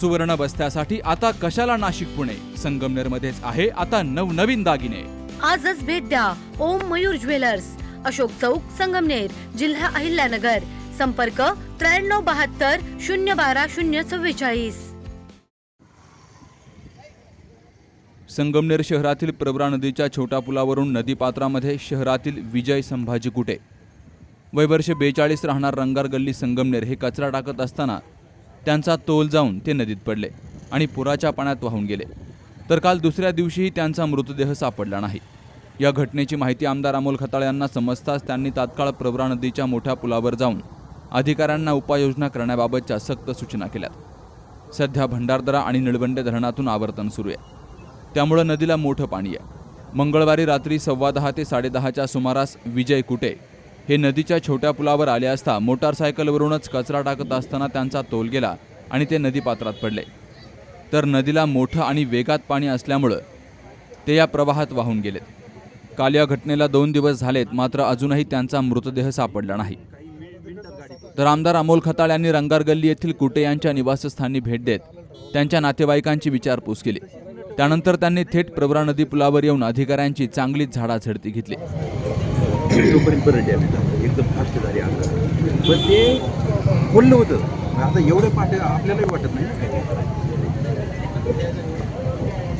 सुवर्ण बस्त्यासाठी आता कशाला नाशिक पुणे? संगमनेर मध्येच आहे आता नवनवीन दागिने. आजच भेट द्या ओम मयूर ज्वेलर्स. अशोक चौक संगमनेर जिल्हा अहिल्यानगर. संपर्क त्र्याण्णव बहात्तर शून्य बारा शून्य चव्वेचाळीस. संगमनेर शहरातील प्रवरा नदीच्या छोट्या पुलावरून नदीपात्रामध्ये शहरातील विजय संभाजी कुटे वय वर्ष बेचाळीस राहणार रंगार गल्ली संगमनेर हे कचरा टाकत असताना त्यांचा तोल जाऊन ते नदीत पडले आणि पुराच्या पाण्यात वाहून गेले. तर काल दुसऱ्या दिवशीही त्यांचा मृतदेह सापडला नाही. या घटनेची माहिती आमदार अमोल खताळ यांना समजताच त्यांनी तात्काळ प्रवरा नदीच्या मोठ्या पुलावर जाऊन अधिकाऱ्यांना उपाययोजना करण्याबाबतच्या सक्त सूचना केल्यात. सध्या भंडारदरा आणि निळवंडे धरणातून आवर्तन सुरू आहे. त्यामुळं नदीला मोठं पाणी आहे. मंगळवारी रात्री सव्वा दहा ते साडेदहाच्या सुमारास विजय कुटे हे नदीच्या छोट्या पुलावर आले असता मोटारसायकलवरूनच कचरा टाकत असताना त्यांचा तोल गेला आणि ते नदीपात्रात पडले. तर नदीला मोठं आणि वेगात पाणी असल्यामुळं ते या प्रवाहात वाहून गेलेत. काल या घटनेला दोन दिवस झालेत मात्र अजूनही त्यांचा मृतदेह सापडला नाही. तर आमदार अमोल खताळ यांनी रंगार गल्ली येथील कुटे यांच्या निवासस्थानी भेट देत त्यांच्या नातेवाईकांची विचारपूस केली. त्यानंतर त्यांनी थेट प्रवरा नदी पुलावर येऊन अधिकाऱ्यांची चांगलीच झाडाझडती घेतली. तोपर्यंत परत आम्ही एकदम फास्ट झाली अंगात पण ते खोललं होतं. आता एवढं पाठ आपल्यालाही वाटत नाही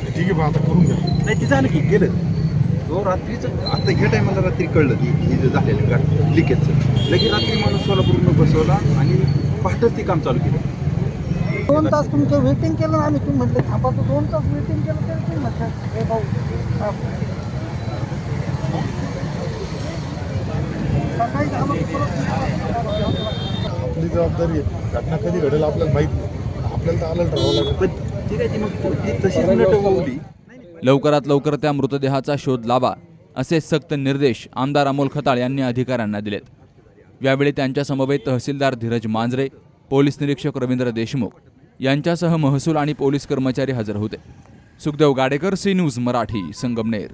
ठीक आहे बा आता करून घ्या. नाही ते झालं की केलं. तो रात्रीचं आता ह्या टायमाला रात्री कळलं की हे जे झालेलं गाठ लिकेजचं लगेच रात्री माणूस सोलापूरनं बसवला आणि पहाटच ते काम चालू केलं. दोन तास तुमचं वेटिंग केलं आम्ही तुम्ही म्हटलं थांबा तू दोन तास वेटिंग केलं तरी तुम्ही म्हटलं हे भाऊ हा. सकाळी झालं की परत आपली जबाबदारी आहे. घटना कधी घडेल आपल्याला माहीत नाही. आपल्याला तर अलर्ट राहावं लागेल. पण ठीक आहे ती मग ती तशीच नटवली लवकरात लवकर त्या मृतदेहाचा शोध लावा असे सक्त निर्देश आमदार अमोल खताळ यांनी अधिकाऱ्यांना दिलेत. यावेळी त्यांच्या समवेत तहसीलदार धीरज मांजरे पोलीस निरीक्षक रवींद्र देशमुख यांच्यासह महसूल आणि पोलीस कर्मचारी हजर होते. Sukhdev Gadekar C news Marathi Sangamner.